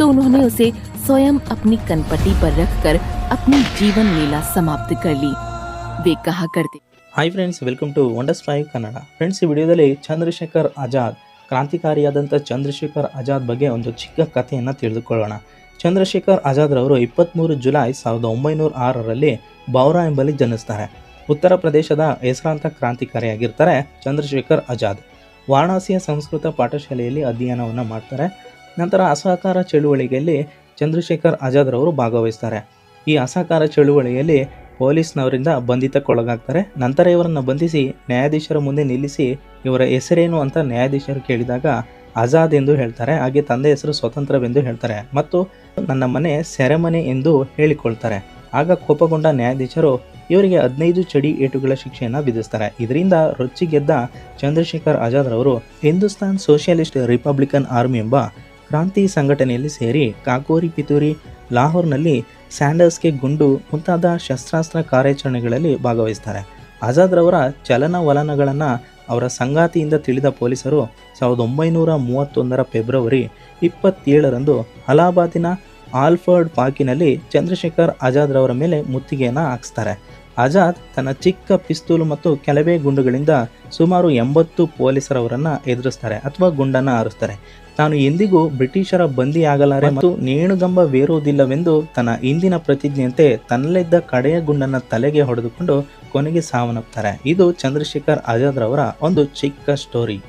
तो उन्होंने उसे स्वयं अपनी कनपट्टी पर रखकर अपनी जीवन लीला समाप्त कर ली वे कहा करते hi friends welcome to wonders five Kannada friends ಈ ವಿಡಿಯೋದಲ್ಲಿ ಚಂದ್ರಶೇಖರ್ ಆಜಾದ್ ಕ್ರಾಂತಿಕಾರಿಯಾದಂಥ ಚಂದ್ರಶೇಖರ್ ಆಜಾದ್ ಬಗ್ಗೆ ಒಂದು ಚಿಕ್ಕ ಕಥೆಯನ್ನು ತಿಳಿದುಕೊಳ್ಳೋಣ ಚಂದ್ರಶೇಖರ್ ಆಜಾದ್ರವರು ಇಪ್ಪತ್ತ್ಮೂರು ಜುಲೈ ಸಾವಿರದ ಒಂಬೈನೂರ ಆರರಲ್ಲಿ ಬೌರಾ ಎಂಬಲ್ಲಿ ಜನಿಸ್ತಾರೆ ಉತ್ತರ ಪ್ರದೇಶದ ಹೆಸರಾಂತ ಕ್ರಾಂತಿಕಾರಿಯಾಗಿರ್ತಾರೆ ಚಂದ್ರಶೇಖರ್ ಆಜಾದ್ ವಾರಣಾಸಿಯ ಸಂಸ್ಕೃತ ಪಾಠಶಾಲೆಯಲ್ಲಿ ಅಧ್ಯಯನವನ್ನು ಮಾಡ್ತಾರೆ ನಂತರ ಅಸಹಕಾರ ಚಳುವಳಿಗೆಯಲ್ಲಿ ಚಂದ್ರಶೇಖರ್ ಆಜಾದ್ರವರು ಭಾಗವಹಿಸ್ತಾರೆ. ಈ ಅಸಹಕಾರ ಚಳುವಳಿಯಲ್ಲಿ ಪೊಲೀಸ್ನವರಿಂದ ಬಂಧಿತಕ್ಕೊಳಗಾಗ್ತಾರೆ. ನಂತರ ಇವರನ್ನು ಬಂಧಿಸಿ ನ್ಯಾಯಾಧೀಶರ ಮುಂದೆ ನಿಲ್ಲಿಸಿ ಇವರ ಹೆಸರೇನು ಅಂತ ನ್ಯಾಯಾಧೀಶರು ಕೇಳಿದಾಗ ಆಜಾದ್ ಎಂದು ಹೇಳ್ತಾರೆ. ಹಾಗೆ ತಂದೆ ಹೆಸರು ಸ್ವತಂತ್ರವೆಂದು ಹೇಳ್ತಾರೆ. ಮತ್ತು ನನ್ನ ಮನೆ ಸೆರೆಮನೆ ಎಂದು ಹೇಳಿಕೊಳ್ತಾರೆ. ಆಗ ಕೋಪಗೊಂಡ ನ್ಯಾಯಾಧೀಶರು ಇವರಿಗೆ ಹದಿನೈದು ಚಡಿ ಏಟುಗಳ ಶಿಕ್ಷೆಯನ್ನು ವಿಧಿಸ್ತಾರೆ. ಇದರಿಂದ ರೊಚ್ಚಿಗೆದ್ದ ಚಂದ್ರಶೇಖರ್ ಆಜಾದ್ ರವರು ಹಿಂದೂಸ್ತಾನ್ ಸೋಷಿಯಲಿಸ್ಟ್ ರಿಪಬ್ಲಿಕನ್ ಆರ್ಮಿ ಎಂಬ ಕ್ರಾಂತಿ ಸಂಘಟನೆಯಲ್ಲಿ ಸೇರಿ ಕಾಕೋರಿ ಪಿತೂರಿ ಲಾಹೋರ್ನಲ್ಲಿ ಸ್ಯಾಂಡರ್ಸ್ಗೆ ಗುಂಡು ಮುಂತಾದ ಶಸ್ತ್ರಾಸ್ತ್ರ ಕಾರ್ಯಾಚರಣೆಗಳಲ್ಲಿ ಭಾಗವಹಿಸ್ತಾರೆ. ಆಜಾದ್ ರವರ ಚಲನವಲನಗಳನ್ನು ಅವರ ಸಂಗಾತಿಯಿಂದ ತಿಳಿದ ಪೊಲೀಸರು ಸಾವಿರದ ಒಂಬೈನೂರ ಮೂವತ್ತೊಂದರ ಫೆಬ್ರವರಿ ಇಪ್ಪತ್ತೇಳರಂದು ಅಲಹಾಬಾದಿನ ಆಲ್ಫರ್ಡ್ ಪಾರ್ಕಿನಲ್ಲಿ ಚಂದ್ರಶೇಖರ್ ಆಜಾದ್ರವರ ಮೇಲೆ ಮುತ್ತಿಗೆಯನ್ನು ಹಾಕಿಸ್ತಾರೆ. ಆಜಾದ್ ತನ್ನ ಚಿಕ್ಕ ಪಿಸ್ತೂಲು ಮತ್ತು ಕೆಲವೇ ಗುಂಡುಗಳಿಂದ ಸುಮಾರು ಎಂಬತ್ತು ಪೊಲೀಸರವರನ್ನ ಎದುರಿಸ್ತಾರೆ ಅಥವಾ ಗುಂಡನ್ನ ಹಾರಿಸ್ತಾರೆ ತಾನು ಎಂದಿಗೂ ಬ್ರಿಟಿಷರ ಬಂದಿಯಾಗಲಾರೆ ಮತ್ತು ನೇಣುಗಂಬವೇರುವುದಿಲ್ಲವೆಂದು ತನ್ನ ಇಂದಿನ ಪ್ರತಿಜ್ಞೆಯಂತೆ ತನ್ನಲ್ಲಿದ್ದ ಕಡೆಯ ಗುಂಡನ್ನ ತಲೆಗೆ ಹೊಡೆದುಕೊಂಡು ಕೊನೆಗೆ ಸಾವನ್ನಪ್ತಾರೆ. ಇದು ಚಂದ್ರಶೇಖರ್ ಆಜಾದ್ ರವರ ಒಂದು ಚಿಕ್ಕ ಸ್ಟೋರಿ.